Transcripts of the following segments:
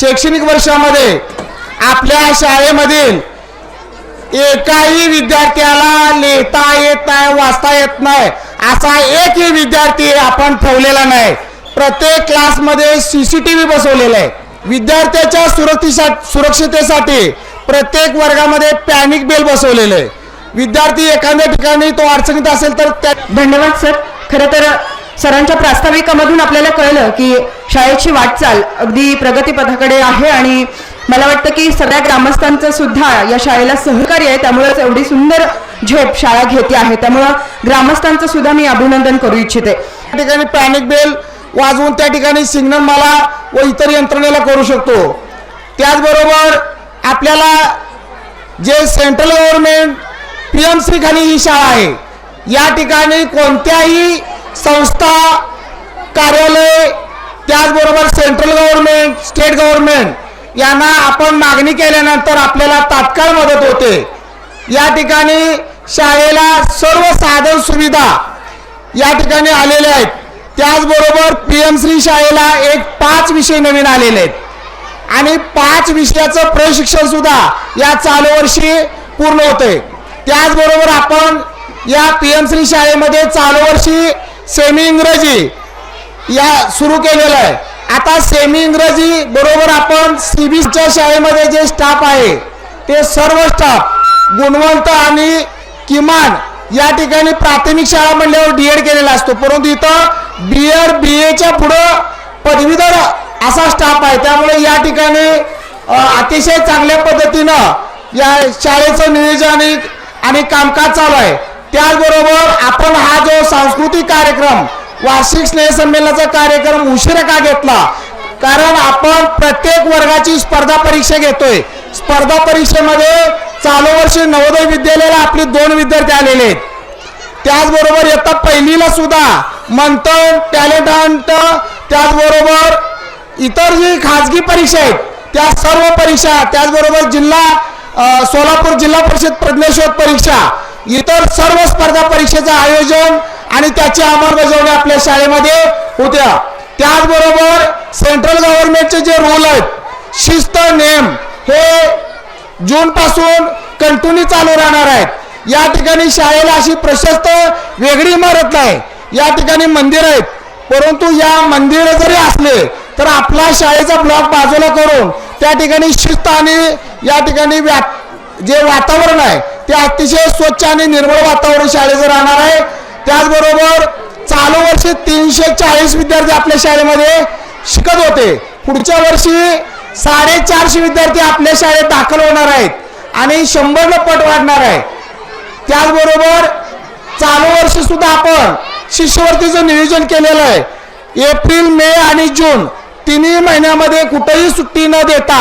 शैक्षणिक वर्षामध्ये आपल्या शाळेमधील एकाही विद्यार्थ्याला लिहिता येत नाही वाचता येत नाही. असा एकही विद्यार्थी आपण ठेवलेला नाही. प्रत्येक क्लासमध्ये सीसीटीव्ही बसवलेला आहे. विद्यार्थ्याच्या सुरक्षेसा सुरक्षितेसाठी प्रत्येक वर्गामध्ये पॅनिक बेल बसवलेलं आहे. विद्यार्थी एखाद्या ठिकाणी तो अडचणीत असेल तर त्या धन्यवाद सर. खरं तर सरांच्या प्रास्ताविकामधून आपल्याला कळलं की शाळेची वाटचाल अगदी प्रगतीपथाकडे आहे आणि मला वाटतं की सगळ्या ग्रामस्थांचं सुद्धा या शाळेला सहकार्य आहे. त्यामुळेच एवढी सुंदर झेप शाळा घेते आहे. त्यामुळं ग्रामस्थांचं सुद्धा मी अभिनंदन करू इच्छिते. त्या ठिकाणी पॅनिक बेल वाजवून त्या ठिकाणी सिग्नल मला व इतर यंत्रणेला करू शकतो. त्याचबरोबर आपल्याला जे central government P M C खाली ही शाळा आहे या ठिकाणी कोणत्याही संस्था कार्यालय त्याचबरोबर सेंट्रल गव्हर्नमेंट स्टेट गव्हर्नमेंट यांना आपण मागणी केल्यानंतर आपल्याला तात्काळ मदत होते. या ठिकाणी शाळेला सर्व साधन सुविधा या ठिकाणी आलेल्या आहेत. त्याचबरोबर पी एम श्री शाळेला एक पाच विषय नवीन आलेले आहेत. आणि पाच विषयाचं प्रशिक्षण सुद्धा या चालू वर्षी पूर्ण होते त्याचबरोबर आपण या पी एम श्री शाळेमध्ये चालू वर्षी सेमी इंग्रजी या सुरू केलेलं आहे. आता सेमी इंग्रजी बरोबर आपण सीबीच्या शाळेमध्ये जे स्टाफ आहे ते सर्व स्टाफ गुणवंत आणि किमान या ठिकाणी प्राथमिक शाळा म्हणल्यावर डी एड केलेला असतो. परंतु इथं बी एड बी एच्या पुढं पदवीधर असा स्टाफ आहे. त्यामुळे या ठिकाणी अतिशय चांगल्या पद्धतीनं या शाळेचं नियोजन आणि कामकाज चालू आहे. त्याचबरोबर आपण हा जो सांस्कृतिक कार्यक्रम वार्षिक स्नेहसंमेलनाचा कार्यक्रम उशिरा का घेतला? कारण आपण प्रत्येक वर्गाची स्पर्धा परीक्षा घेतोय. स्पर्धा परीक्षेमध्ये चालू वर्षी नवोदय विद्यालयाला आपले दोन विद्यार्थी आलेले आहेत. त्याचबरोबर इयत्ता पहिलीला सुद्धा मंथन टॅलेंट हंट त्याचबरोबर इतर जी खाजगी परीक्षा आहेत त्या सर्व परीक्षा त्याचबरोबर जिल्हा सोलापूर जिल्हा परिषद प्रज्ञाशोध परीक्षा इतर सर्व स्पर्धा परीक्षेचं आयोजन आणि त्याची अंमलबजावणी आपल्या शाळेमध्ये होत्या त्याचबरोबर सेंट्रल गव्हर्नमेंटचे जे रूल आहेत शिस्त नेम हे जून पासून कंटिन्यू चालू राहणार आहेत. या ठिकाणी शाळेला अशी प्रशस्त वेगळी इमारत नाही. या ठिकाणी मंदिर आहेत. परंतु या मंदिर जरी असले तर आपला शाळेचा ब्लॉक बाजूला करून त्या ठिकाणी शिस्त आणि या ठिकाणी व्या जे वातावरण आहे ते अतिशय स्वच्छ आणि निर्मळ वातावरण शाळेचं राहणार आहे. त्याचबरोबर चालू वर्षी तीनशे चाळीस विद्यार्थी आपल्या शाळेमध्ये शिकत होते. पुढच्या वर्षी साडेचारशे विद्यार्थी आपल्या शाळेत दाखल होणार आहेत आणि शंभर पट वाढणार आहे. त्याचबरोबर चालू वर्षी सुद्धा आपण शिष्यवृत्तीचं नियोजन केलेलं आहे. एप्रिल मे आणि जून तिन्ही महिन्यामध्ये कुठेही सुट्टी न देता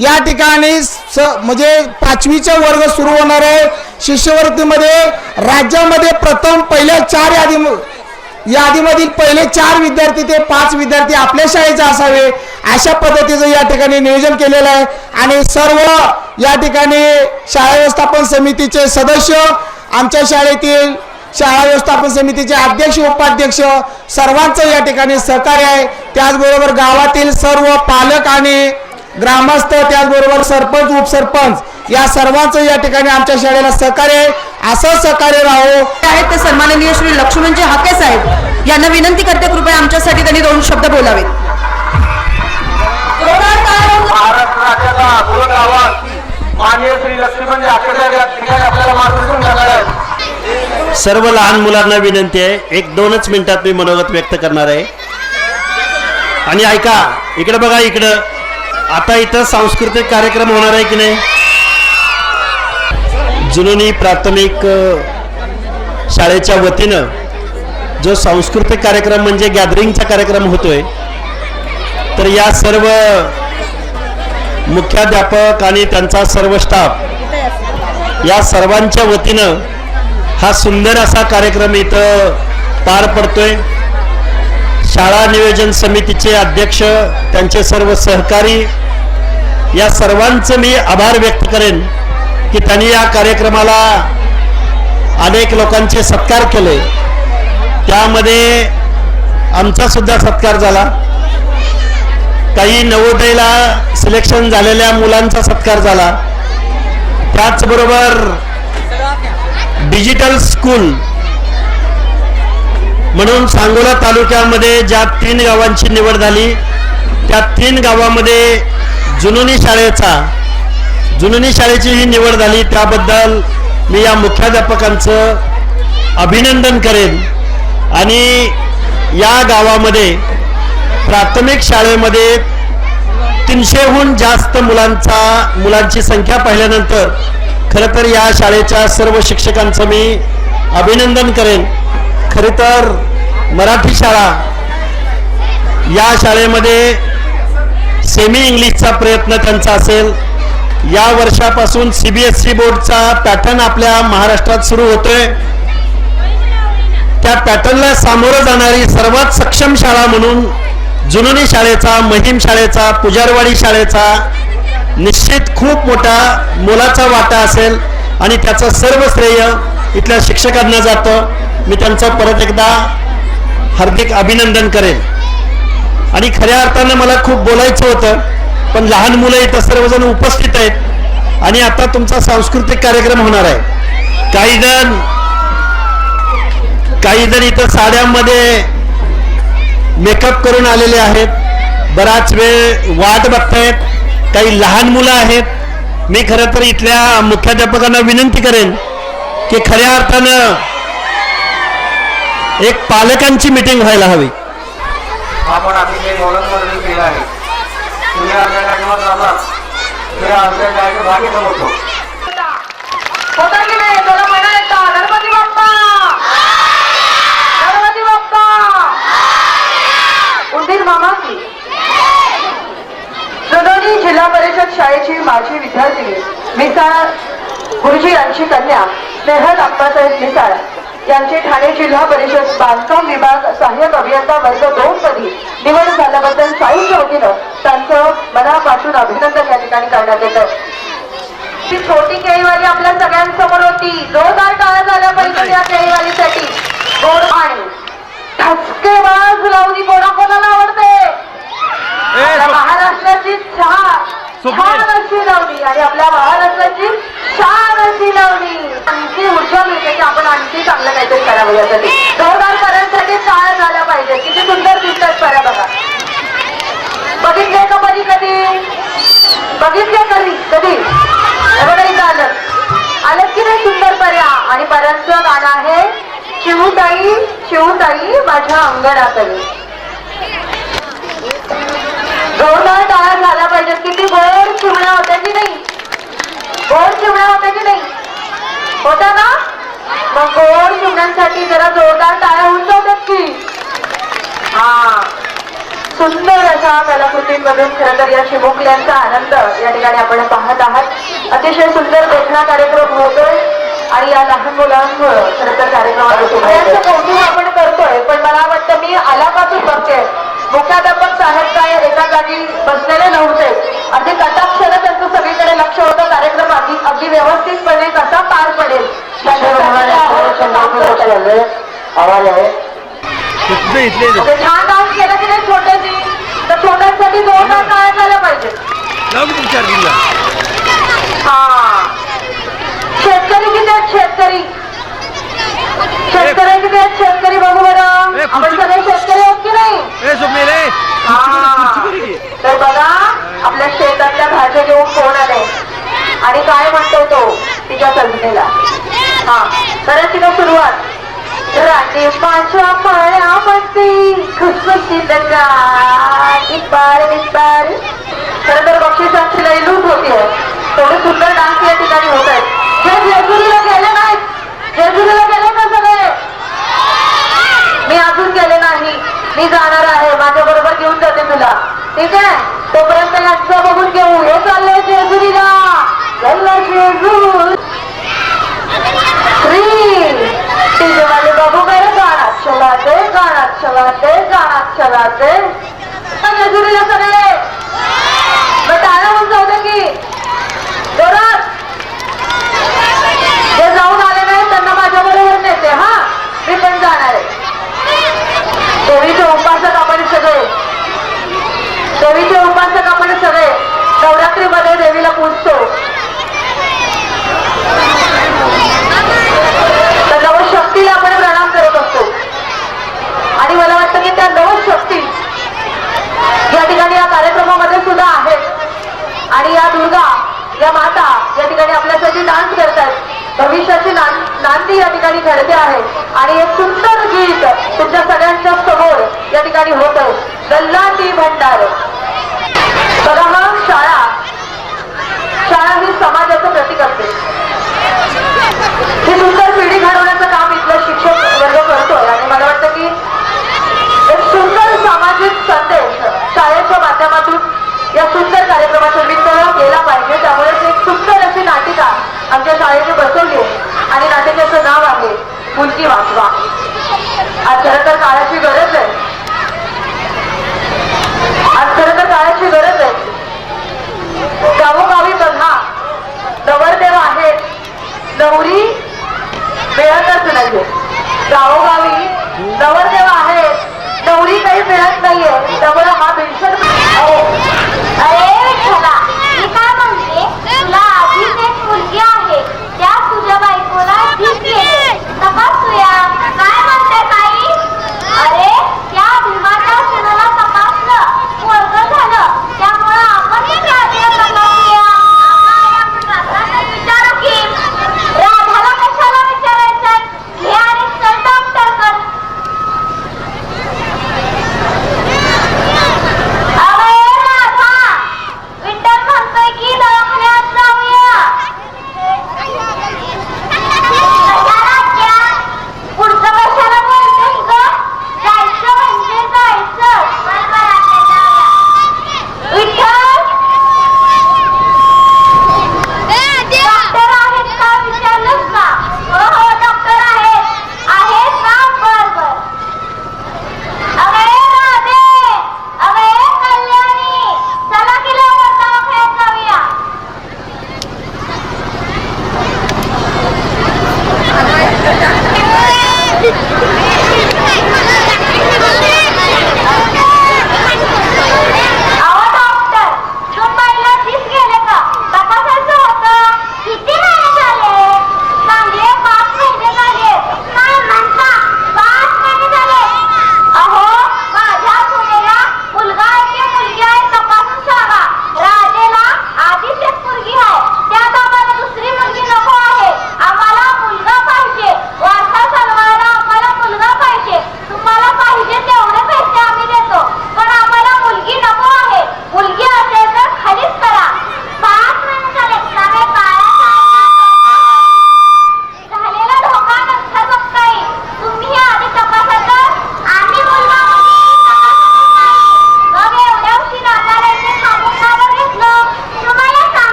या ठिकाणी स म्हणजे पाचवीचा वर्ग सुरू होणार आहे. शिष्यवृत्तीमध्ये राज्यामध्ये प्रथम पहिल्या चार यादी यादीमधील पहिले चार विद्यार्थी ते पाच विद्यार्थी आपल्या शाळेचे असावे अशा पद्धतीचं या ठिकाणी नियोजन केलेलं आहे. आणि सर्व या ठिकाणी शाळा व्यवस्थापन समितीचे सदस्य आमच्या शाळेतील शाळा व्यवस्थापन समितीचे अध्यक्ष उपाध्यक्ष सर्वांचं या ठिकाणी सहकार्य आहे. त्याचबरोबर गावातील सर्व पालक आणि ग्रामस्थ त्याचबरोबर सरपंच उपसरपंच या सर्वांचं या ठिकाणी आमच्या शाळेला सहकार्य आहे. असं सहकार्य राहो. आहेत ते सन्माननीय श्री लक्ष्मणजी हाके साहेब. यांना विनंती करते कृपया आमच्यासाठी त्यांनी दोन शब्द बोलावेत. महाराष्ट्र राज्याचा गुरु गावात माननीय श्री लक्ष्मण आकडेकर या ठिकाणी आपल्याला मार्गदर्शन करणार आहेत. सर्व लहान मुलांना विनंती आहे. एक दोनच मिनिटात मी मनोगत व्यक्त करणार आहे. आणि ऐका इकडे बघा इकडं. आता इथं सांस्कृतिक कार्यक्रम होणार आहे की नाही? जुनोनी प्राथमिक शाळेच्या वतीनं जो सांस्कृतिक कार्यक्रम म्हणजे गॅदरिंगचा कार्यक्रम होतोय तर या सर्व मुख्याध्यापक आणि त्यांचा सर्व स्टाफ या सर्वांच्या वतीनं हा सुंदर असा कार्यक्रम इथं पार पडतोय. शाळा नियोजन समितीचे अध्यक्ष त्यांचे सर्व सहकारी या सर्वांचं मी आभार व्यक्त करेन की त्यांनी या कार्यक्रमाला अनेक लोकांचे सत्कार केले. त्यामध्ये आमचा सुद्धा सत्कार झाला. काही नवोदयला सिलेक्शन झालेल्या मुलांचा सत्कार झाला. त्याचबरोबर डिजिटल स्कूल म्हणून सांगोला तालुक्यामध्ये ज्या तीन गावांची निवड झाली त्या तीन गावामध्ये जुनुनी शाळेचा जुनुनी शाळेची ही निवड झाली त्याबद्दल मी या मुख्याध्यापकांचं अभिनंदन करेन. आणि या गावामध्ये प्राथमिक शाळेमध्ये तीनशेहून जास्त मुलांचा मुलांची संख्या पाहिल्यानंतर खरं तर या शाळेच्या सर्व शिक्षकांचं मी अभिनंदन करेन. खरे तर मराठी शाळा या शाळेमध्ये सेमी इंग्लिशचा प्रयत्न त्यांचा असेल. या वर्षापासून सी बी एस ई बोर्डचा पॅटर्न आपल्या महाराष्ट्रात सुरू होतोय. त्या पॅटर्नला सामोरं जाणारी सर्वात सक्षम शाळा म्हणून जुनोनी शाळेचा महिम शाळेचा पुजारवाडी शाळेचा निश्चित खूप मोठा मोलाचा वाटा असेल आणि त्याचं सर्व श्रेय इथल्या शिक्षकांना जातं. मी त्यांचं परत एकदा हार्दिक अभिनंदन करेन. आणि खऱ्या अर्थानं मला खूप बोलायचं होतं पण लहान मुलं इथं सर्वजण उपस्थित आहेत आणि आता तुमचा सांस्कृतिक कार्यक्रम होणार आहे. काही जण काही जण इथं साड्यांमध्ये मेकअप करून आलेले आहेत. बराच वेळ वाट बघतायत. काही लहान मुलं आहेत. मी खरं तर इथल्या मुख्याध्यापकांना विनंती करेन की खऱ्या अर्थानं एक पालकांची मिटिंग व्हायला हवी. आपण अतिशय केलं आहे तुम्ही आमच्या भागी जिल्हा परिषद शाळेची माजी विद्यार्थिनी मिसाळ गुरुजी यांची कन्या स्नेहल अप्पासाहेब मिसाळ. यांची ठाणे जिल्हा परिषद बांधकाम विभाग सहाय्यक अभियंता वर्ग दोन पदी निवड झाल्याबद्दल साईच्या वतीनं त्यांचं मनापासून अभिनंदन या ठिकाणी करण्यात येतं. ती छोटी केळीवाली आपल्या सगळ्यांसमोर होती. जोरदार टाळ्या झाल्या पाहिजे या केळीवालीसाठी गोड पाणी. ठसकेबाज लावणी कोणाकोणाला आवडते? आपल्या महाराष्ट्राची छान छान अशी लावणी आणि आपल्या महाराष्ट्राची छान अशी लावणी आणखी ऊर्जा मिळते की आपण आणखी चांगलं काहीतरी करावं यासाठी जोरदार पर्यंतसाठी शाळा झाल्या पाहिजे. किती सुंदर दिसतात पर्या बघा. बघितले का कधी कधी? बघितले कधी कधी? बघा इथं आलं. आलं की नाही सुंदर पर्या? आणि पर्यांचं गाणं आहे शिवताई शिवताई माझ्या अंगणातही जोरदार टाळ्या झाल्या पाहिजेत किती गोड चिमण्या होत्या की नाही? गोड चिमण्या होत्या की नाही? होत्या ना? मग गोड चिमण्यांसाठी जरा जोरदार टाळ्या जातात की. हा. सुंदर अशा कलाकृतींमधून खरं तर या चिमुकल्यांचा आनंद या ठिकाणी आपण पाहत आहात. अतिशय सुंदर देखणा कार्यक्रम होतोय आणि या लहान मुलांमुळं खरं तर कार्यक्रमात सगळ्यांचं कौतुक आपण करतोय. पण मला वाटतं मी आल्यापासून बघते. मुख्याध्यापक साहेब काय एका जागी बसलेले नव्हते. अगदी कटाक्षर त्यांचं सगळीकडे लक्ष होतं कार्यक्रम अगदी अगदी व्यवस्थितपणे कसा पार पडेल. छान डान्स केला की नाही? छोट्याची तर छोट्यांसाठी जोरदार काय झालं पाहिजे. हा. शेतकरी किती आहेत शेतकरी शेतकरी किती आहेत शेतकरी बघू बरं आपण सगळे शेतकरी आहोत की नाही हा. तर बघा आपल्या शेतातल्या भाज्या घेऊन कोण आले आणि काय म्हणतो तो तिच्या कल्पनेला. हा तर तिला सुरुवात. रात्री माझ्या पाण्यामध्ये खुसखुशीत खरं तर बक्षिसांची लई लूट होती हो. थोडे सुंदर डान्स या ठिकाणी होत आहेत. जे जेजुरीला गेले नाहीत. जेजुरीला गेले का सगळे? मी अजून गेले नाही. मी जाणार आहे. माझ्या बरोबर घेऊन जाते तुला. ठीक आहे? तोपर्यंत यांचं बघून घेऊ. हे चाललंय. চালাতে জাহাজ চালাতে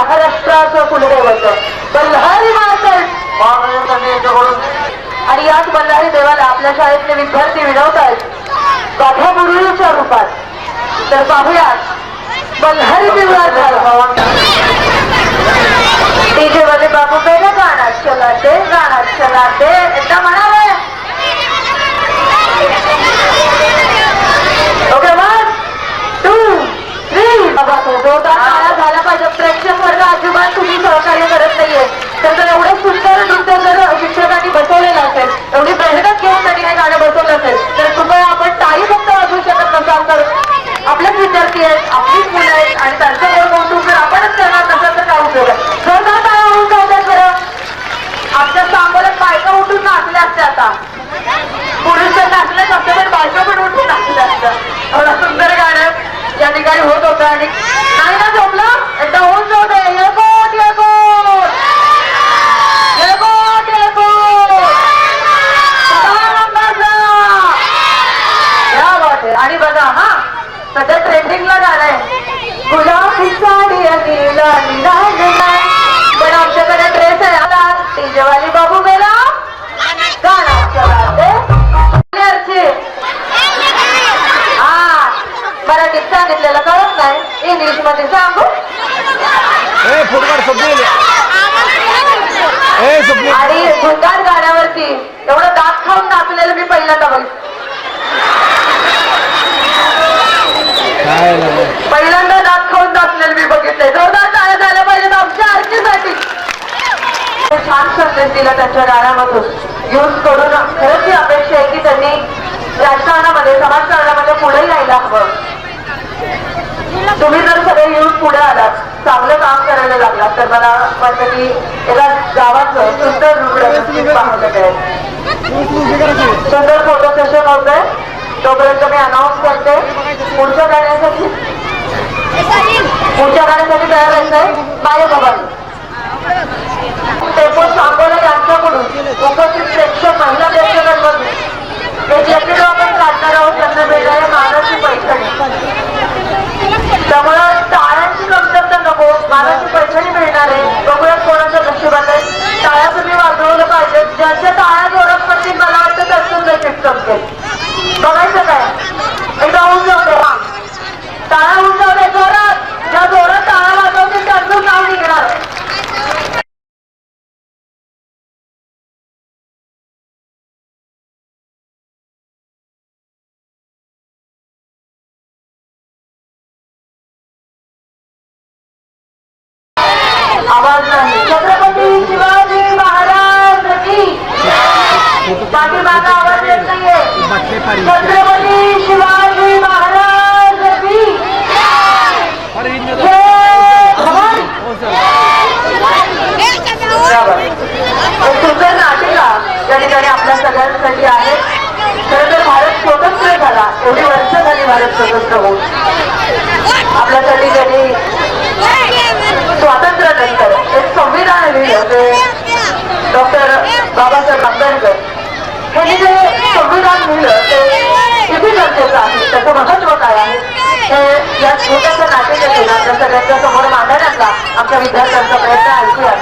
महाराष्ट्राचं कुलदैवत. बल्हारी महाराज आणि याच बल्हारी देवाला आपल्या शाळेतले विद्यार्थी विनवतात गाठामुरळीच्या रूपात. तर पाहुयात बल्हारी देवळात डीजे मध्ये बाबू पेन गाणार चला ते गाणार चला ते. एकदा म्हणावं. ओके वन टू थ्री बाबा तो जोरदार. प्रेक्षक वर्ग अजिबात तुम्ही सहकार्य करत नाहीये. तर जर एवढं सुंदर नृत्य जर शिक्षकांनी बसवलेलं असेल एवढी मेहनत घेऊन त्यांनी हे गाणं बसवलं असेल त्यांच्या गाण्यामधून. यूज करून खरंच ही अपेक्षा आहे की त्यांनी राजकारणामध्ये समाजकारणामध्ये पुढे यायला हवं. तुम्ही जर सगळे येऊन पुढे आलात चांगलं काम करायला लागलात तर मला वाटत की एका गावाचं सुंदर रुग्ण सुंदर फोटो सेशन होत आहे. तोपर्यंत मी अनाऊन्स करते. पुढच्या गाण्यासाठी पुढच्या गाण्यासाठी तयार आहे बाय भवानी. प्रपोज आंबोला यांच्याकडून उपस्थित प्रेक्षक महिला प्रेक्षकांमध्ये. त्यांना मिळणाऱ्या मानाची पैठणी. त्यामुळे तारांची कमतरता नको. मानाची पैठणी मिळणार आहे. बघूया कोण विद्यार्थ्यांचा प्रयत्न ऐकूया